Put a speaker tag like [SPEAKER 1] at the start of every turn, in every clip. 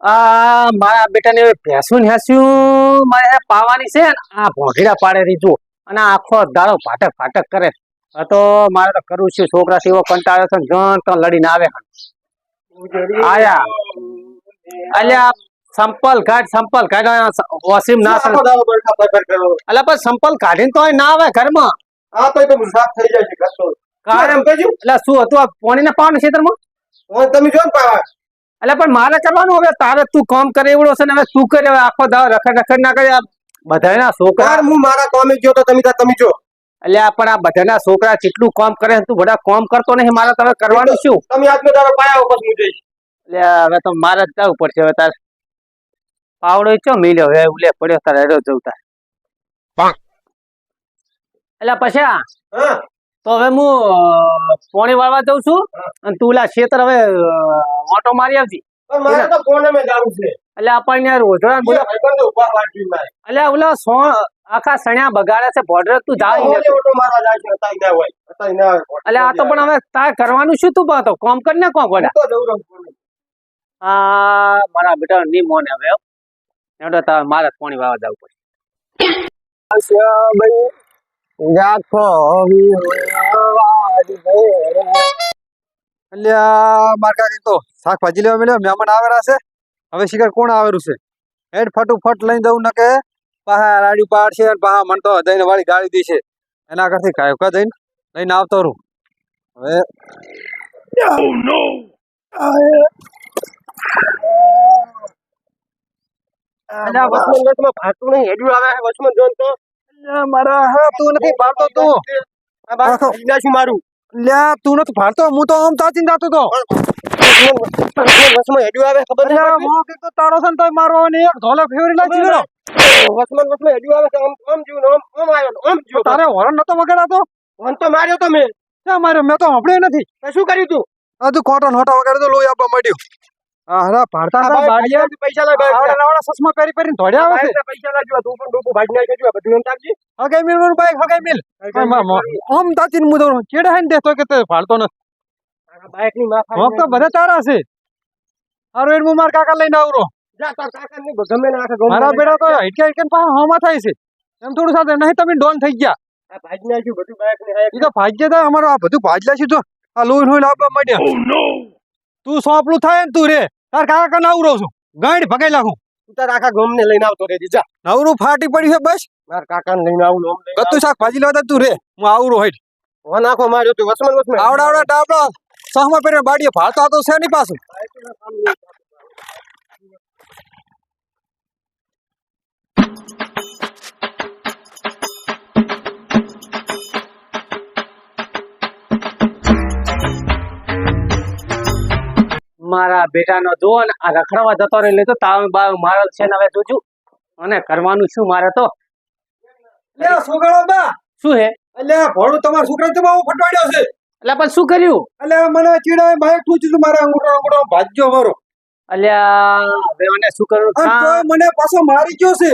[SPEAKER 1] આ મારા બેટાને ભેંસું હેસ્યું મારે પાવાની છે ને આ ભોંઘીડા પાડે રહી જો અને આખો દાડો ફાટક ફાટક કરે તો મારે તો કરવું છે છોકરા એવો કંટાળે છે ને જણ તો લડીને આવે આયા. અલ્યા સંપલ કાઢ સંપલ કાઢ વસીમ ના અલ્યા પણ સંપલ કાઢીને તો ના આવે ઘરમાં. કાઢ એટલે શું હતું આ પોણીને પાવાનું ખેતરમાં? એટલે પણ મારે કરવાનું હવે તારે તું કામ કરે એવડો છે ને હવે શું કરે હવે આખો દાવ રખડ રખડ ના કરે. બધાના છોકરા એટલે આ પણ આ બધાના છોકરા જેટલું કામ કરે તું બધા કામ કરતો નહીં મારે તમે કરવાનું શું? એટલે હવે તો મારે જ જવું પડશે હવે તાર પાવડો ચો મિલ્યો હવે ઉલે પડ્યો તારે હેડો જવું તાર. એટલે પછી? આ તો હવે હું પોણી વાળવા જઉં છું અને તું ઓલા ખેતર હવે ઓટો મારી આવતી એટલે આપણને રોજડા બોલો એટલે ઓલા સો આખા સણ્યા બગાડે છે બોર્ડર તું જા એટલે આ તો પણ હવે તાર કરવાનું શું તું પાતો કોમ કર ને કોમ ગોડા આ મારા બેટા ની મોને હવે એટલે તારે મારે પોણી વાવા જવું પડશે.
[SPEAKER 2] અલ્યા માર કાકી તો શાકભાજી લેવા મળ્યો મહેમાન આવેલા છે. હવે શિકાર કોણ આવેલું છે? હેડ ફટુફટ લઈને દઉં ન કે પાહા રાડી પાડશે અને પાહા મન તો જઈને વાળી ગાળી દેશે એના કરતી કાયો કા જઈને લઈને આવતો રહું. હવે અલ્યા, મારા હા તું નથી પાડતો તું. લ્યા તું નથી પાડતો હું તો આમ જાતો તો. તો તારો છે ને તોય મારો ને એક ધોલો ફેવરી નાખી ગયો. તારે હોરન નતો વગાડાતો?
[SPEAKER 3] માર્યો તમે
[SPEAKER 2] ક્યાં માર્યો? મેં તો સાંભળ્યું નથી.
[SPEAKER 3] શું કર્યું તું?
[SPEAKER 2] આ તું ખોટો નોટો વગાડ્યો તો લોહી આપવા માંડ્યું. આ હરા હતા બાડિયા?
[SPEAKER 3] પૈસા લાવ
[SPEAKER 2] આવડા નાવડા ચશ્મા પહેરી પહેરીને દોડ્યા આવે છે
[SPEAKER 3] પૈસા લાગ્યો તું પણ ડોકું ભાજી નાખ્યું છે બધું એમ તાકજી
[SPEAKER 2] હગાઈ મિલ મારું બાઈક હગાઈ મિલ. આમ તાચીને મુદો ચેડે હાઈને દેતો કે તે ફાળતો નથી
[SPEAKER 3] બાઈકની માફા
[SPEAKER 2] હોક તો બધા તારા છે. હારું એડ હું મારા કાકા લઈને આવરો.
[SPEAKER 3] જા તાર કાકા ની ગમે ના આખા
[SPEAKER 2] મારા બેડા તો હિટકે હિટકે પાછા હોમાં થાય છે. એમ થોડું સાથે નહીં તમે ડોન થઈ ગયા.
[SPEAKER 3] આ ભાજી નાખ્યું બધું બાઈકની હાય
[SPEAKER 2] તો ભાગ્ય તો અમારું આ બધું ભાજલા છે જો. આ લોહી લોહી લાવવા માંડ્યા. તું સોંપલું થાય ને તું રે. તાર કાકા કને આવરો છું. ગાડી ભગાઈ લાખું
[SPEAKER 3] તું તાર આખા ગામ ને લઈને આવતો રેજી જા.
[SPEAKER 2] નવરું ફાટી પડ્યું છે બસ.
[SPEAKER 3] માર કાકા ને લઈને આવું. લોમ
[SPEAKER 2] શાક ભાજી લેવા તું રે. હું આવરો
[SPEAKER 3] આવું. હો નાખો માર્યો તું વસમન વસમન.
[SPEAKER 2] આવડા આવડા ડાબડા સહમાં પહેરીને બાડીએ ભાળતો હતો છે નહીં પાછું.
[SPEAKER 1] મારા બેટાનો જો અને આ રખડવા જતો રહેલો તો તાવ બાવ મારો છે ને હવે જોજો અને કરવાનું શું મારે તો?
[SPEAKER 2] લે સુગાળો બા.
[SPEAKER 1] શું હે?
[SPEAKER 2] એટલે ભોળું તમારા છોકરા તો બહુ ફટવાડ્યો છે.
[SPEAKER 1] એટલે પણ શું કર્યું?
[SPEAKER 2] એટલે મને ચીડાય બાઈક તું મારા અંગૂઠો અંગૂઠો ભાજ્યો મારો.
[SPEAKER 1] અલ્યા હવે મને શું કરવું કા?
[SPEAKER 2] તોય મને પાછો મારી ગયો છે.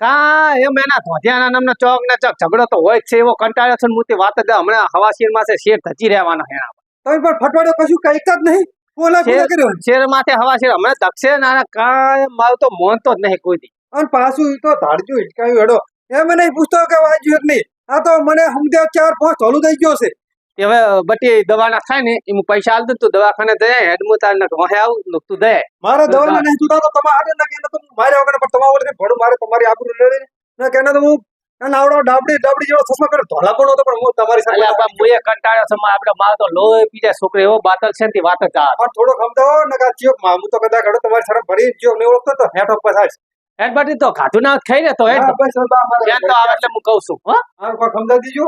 [SPEAKER 1] કા? એમ એના ધોધ્યાના નામનો ચોક ને ચોક. ઝઘડો તો હોય જ છે એવો કંટાળ્યો છે હું તે વાત જ હમણાં હવાસીરમાં શેર ધચી રહેવાનો હે
[SPEAKER 2] તમે પણ ફટવાડ્યો કશું કંઈક જ નહીં.
[SPEAKER 1] શેર
[SPEAKER 2] બોલા કર્યો.
[SPEAKER 1] શેર. હમણાં દક્ષે ના કાંઈ મારું તો મોનતો જ નહીં કોઈ દી.
[SPEAKER 2] અને પાછું તો ધાડજો હિચકાયું હેડો. એમ નહીં પૂછતો કે વાંચ્યું જ નહીં. આ તો મને સમજ્યા ચાર પાંચ ચાલુ થઈ ગયો છે.
[SPEAKER 1] તે હવે બટી દવાના થાય ને એમ પૈસા આલ દઉં તું દવાખાને દે હેડમું તાર ને વાહે આવું ને તું દે.
[SPEAKER 2] મારે નહીં તું તો તમારે હાડે તો હું વગર પણ તમારા વગર મારે તમારી આબરૂ લડે ને કે તો હું અને આવડો ડાબડી ડાબડી જેવો ચશ્મા કર્યો. ધોળા પણ હતો પણ હું તમારી સાથે
[SPEAKER 1] અલ્યા કંટાળ્યો છે આપણે તો લોહી પીજે છોકરો એવો બાતલ છે ને વાત જ આ.
[SPEAKER 2] પણ થોડો ખમતો ને કા માં હું તો કદાચ ઘડો તમારી સાથે ભરી ચિયોક ને ઓળખતો તો હેઠો પસાડ
[SPEAKER 1] હેડ બટી તો ખાધું ના ખાઈ રે તો હેડ.
[SPEAKER 2] બસ બા મારે
[SPEAKER 1] ધ્યાન તો આવે એટલે હું કહું છું હો.
[SPEAKER 2] કોઈ ખમદા દીજો?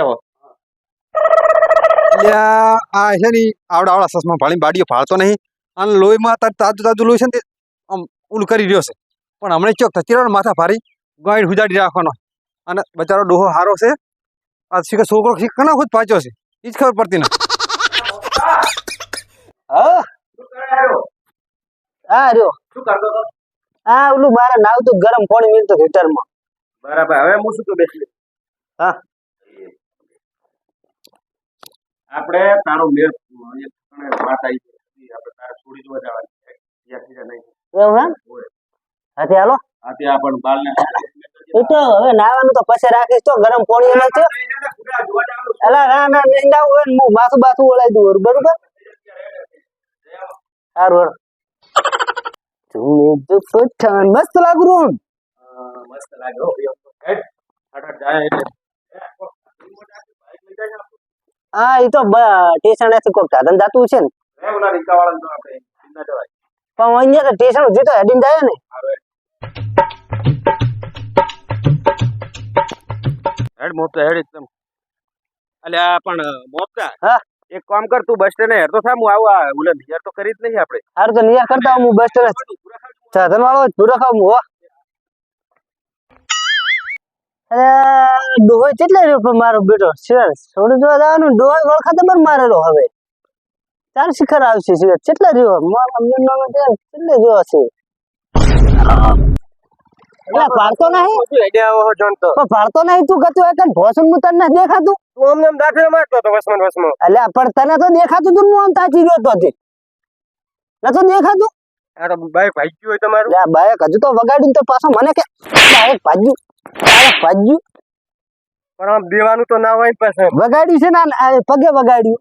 [SPEAKER 1] એવો.
[SPEAKER 2] આ છે ને આવડા આવડા ચશ્મા ભાળી બાડીઓ ફાળતો નહીં. અને લોહીમાં તાજું તાજું લોહી છે ને આમ ઉલ કરી રહ્યો છે. પણ હમણાં ચોક થતી માથા ભારી. ગાઈડ હુજાડી રાખવાનો. અને બચારો ડોહો હારો છે. આ શીખે છોકરો શીખ કના ખુદ પાચ્યો છે? એ જ ખબર પડતી ના
[SPEAKER 1] હા?
[SPEAKER 4] હા રહ્યો.
[SPEAKER 3] શું
[SPEAKER 4] આ ઓલું મારે નાવતું ગરમ પાણી મિલતું હીટરમાં.
[SPEAKER 3] બરાબર હવે હું શું કહું બેસી
[SPEAKER 4] હા.
[SPEAKER 3] આપણે તારો મેળ એક વાત આવી. આપણે તારે છોડી જોવા જવાની
[SPEAKER 4] એવું એમ? હાથી હાલો.
[SPEAKER 3] આથી આ પણ બાલને
[SPEAKER 4] એ તો હવે નાવાનું તો પછી રાખીશ તો ગરમ પાણી એને છે એલા ના ના નિંદા હોય ને હું માથું બાથું ઓળાઈ દઉં બરોબર સારું હેડો તું તો પઠાણ મસ્ત લાગુ રૂમ
[SPEAKER 3] હા, મસ્ત લાગે હો ભાઈ. હેડ, ફટાફટ જાય એટલે.
[SPEAKER 4] હા એ તો સ્ટેશનથી કોઈક સાધન જાતું છે ને
[SPEAKER 3] રે, ઓલા રિક્ષાવાળાને તો આપણે ચિંતા જવાય.
[SPEAKER 4] પણ અહીંયા તો સ્ટેશન સુધી તો હેડીને જાય ને
[SPEAKER 3] હેડ મોપતા હેડ એકદમ. અલ્યા પણ મોપતા?
[SPEAKER 4] હા.
[SPEAKER 3] એક કામ કર તું બસ સ્ટેન્ડ હેર તો થા હું આવું આ ઓલા નિયર તો કરી જ નહીં આપણે.
[SPEAKER 4] હાર તો નિયર કરતા હું બસ સ્ટેન્ડ સાધન વાળો પૂરો ખાવ હો. અરે ડોહો કેટલા પણ મારો બેટો? સિર છોડી જોવા જવાનું? ડોહો વળખાતે પણ મારેલો હવે. ચાર શિખર આવશે શેર. કેટલા રહ્યો? મારા મમ્મીનો કેટલા જોવા છે? એટલે નહીં? પણ નહીં તું કતું એક ભોસનનું? તને દેખાતું?
[SPEAKER 3] તું અમને આમ મારતો હતો વસમાં ને
[SPEAKER 4] એટલે પણ તને તો દેખાતું તું હું આમ તાચી રહ્યો તો તે. નતું દેખાતું?
[SPEAKER 3] આ બાઈક ભાઈ હોય તમારું.
[SPEAKER 4] લે બાઈક હજુ તો વગાડ્યું તો પાછો મને કે બાઈક ભાજ્યું બાઈક
[SPEAKER 3] પણ આમ દેવાનું તો ના હોય ને
[SPEAKER 4] વગાડ્યું છે ને પગે વગાડ્યું.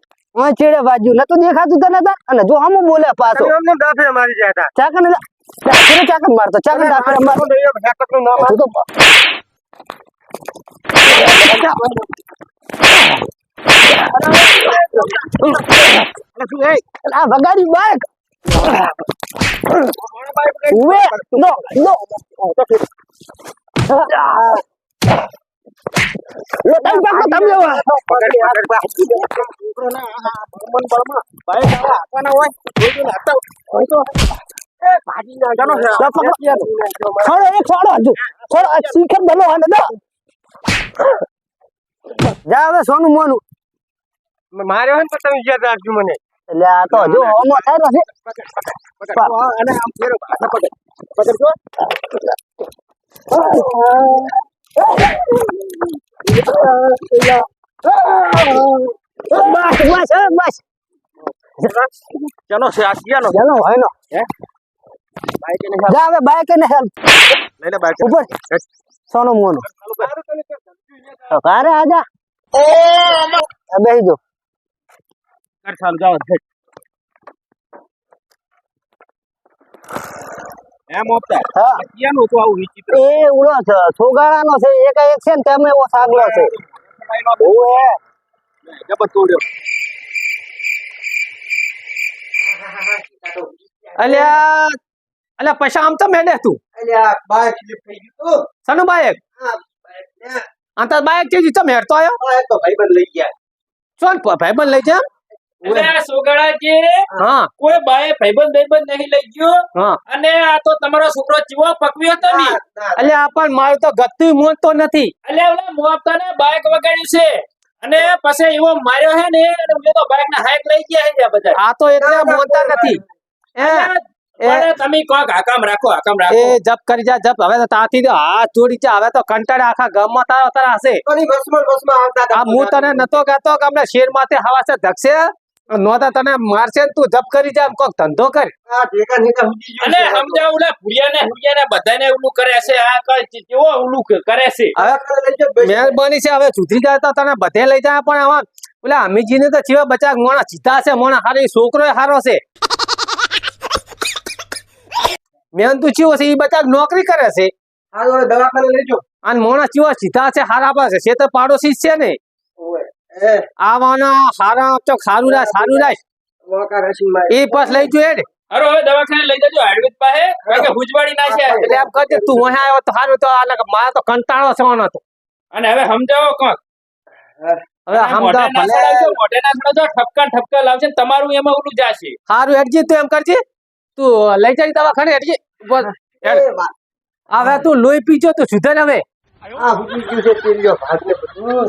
[SPEAKER 4] ચેડે વાજ્યું નતું દેખાતું તને અને જો હમ બોલે પાછો.
[SPEAKER 3] અમને દાખલા મારી ગયા હતા
[SPEAKER 4] ચાકન લે ચાકન ચાકન મારતો ચાકન ચાકન
[SPEAKER 3] મારનું નામ
[SPEAKER 4] તું તો આ વગાડ્યું બાઈક ઉવે નો નો લો તમ પાકો તમે આવા છોડો એક છોડો હજુ છોડો આ શીખર બનો હાલે દો જા હવે સોનું મોનું
[SPEAKER 3] મારે હોય ને તમે યાદ રાખજો મને
[SPEAKER 4] એટલે આ તો હજુ ઓમો થાય
[SPEAKER 3] છે
[SPEAKER 4] બસ બસ બસ
[SPEAKER 3] ચલો છે આ
[SPEAKER 4] ચાલો હોય નો
[SPEAKER 3] એને
[SPEAKER 4] જા હવે બાઈક ને હેલ્પ
[SPEAKER 3] લઈને બાઈક
[SPEAKER 4] ઉપર. સોનો મોનો. કારે આજા. ઓ બેહી જો.
[SPEAKER 3] કર ચાલુ જાવ હેડ. એમ ઓપતા
[SPEAKER 4] હા.
[SPEAKER 3] ક્યાંનો તો આવું વિચિત્ર.
[SPEAKER 4] એ ઉડો છે. છોગાળાનો છે. એક એક છે ને તેમને એવો સાગલો છે. ઓએ
[SPEAKER 3] જબર તોડ્યો.
[SPEAKER 1] અલ્યા અલ્યા પૈસા આમ તો? મેડે તું.
[SPEAKER 3] અલ્યા બાઈક સ્લીપ થઈ ગયું
[SPEAKER 1] સનુ બાઈક અંતર બાઈક ચીજ તો મેડતો આયો?
[SPEAKER 3] ભાઈબંધ લઈ ગયા.
[SPEAKER 1] ચોલ ભાઈબંધ લઈ જા હા.
[SPEAKER 5] કોઈ બાએ ભાઈબંધ ભાઈબંધ નહીં લઈ ગયો?
[SPEAKER 1] હા.
[SPEAKER 5] અને આ તો તમારો છોકરો ચીવો પકવ્યો હતો ને?
[SPEAKER 1] અલ્યા પણ મારું તો ગતિ મોન તો નથી.
[SPEAKER 5] એટલે ઓલા ને બાઇક વગાડ્યું છે. અને પછી એવો માર્યો હે ને અને મેં તો બાઇક ને હાઈક લઈ ગયા છે બધા.
[SPEAKER 1] આ તો એટલે મોનતા નથી.
[SPEAKER 5] તમે કોક હાકામ રાખો હાકામ
[SPEAKER 1] એ
[SPEAKER 5] રાખો
[SPEAKER 1] જપ કરી જા જપ. હવે તો તાથી હાથ જોડી જા. હવે તો કંટાળે આખા ગામમાં તારો તારા હશે.
[SPEAKER 3] પણ બસમાં બસમાં આવતા
[SPEAKER 1] આ હું તને નતો કહેતો કે અમને શેર માથે હવા છે ધકશે? નોતા તને મારશે ને તું જપ કરી જા કોક ધંધો કર.
[SPEAKER 5] અને
[SPEAKER 3] છે.
[SPEAKER 5] સમજાવ ઓલા ભૂરિયાને બધાને ઓલું કરે છે આ કઈ કેવો ઓલું કરે છે?
[SPEAKER 1] હવે મહેરબાની છે હવે સુધરી જાય તો તને બધે લઈ જાય પણ હવે પેલા અમીજી ને તો જીવા બચા મોણા સીધા છે મોણા હારો છોકરો હારો છે. મેન તું ચીવો છે એ બધા નોકરી કરે છે.
[SPEAKER 3] દવાખાને લઈ
[SPEAKER 1] અને મોણા ચીવા સીધા છે હારા પાસે છે. તો પાડોશી છે ને. આવાના હારા તો સારું રાખ સારું રાખ એ પાસ લઈ જો
[SPEAKER 5] અરે હવે દવાખાને લઈ જજો હાડવીત પાસે. કે ના છે.
[SPEAKER 1] એટલે એમ કરજે તું અહીં આવ્યો તો સારું તો આ મારા તો કંટાળો હતો
[SPEAKER 5] અને હવે સમજાવો કોક
[SPEAKER 1] હવે
[SPEAKER 5] મોઢે
[SPEAKER 1] સમજા
[SPEAKER 5] ના
[SPEAKER 1] ભલે.
[SPEAKER 5] મોઢે ના ઠપકા ઠપકા લાવશે તમારું એમાં ઓલું જાશે.
[SPEAKER 1] સારું એડજી તું એમ કરજે. તું લઈ જઈ દવાખાને હેડ. હવે તું લોહી પીજો તો સુધર હવે.
[SPEAKER 3] ગયું છે તેલિયો ભાત બધું.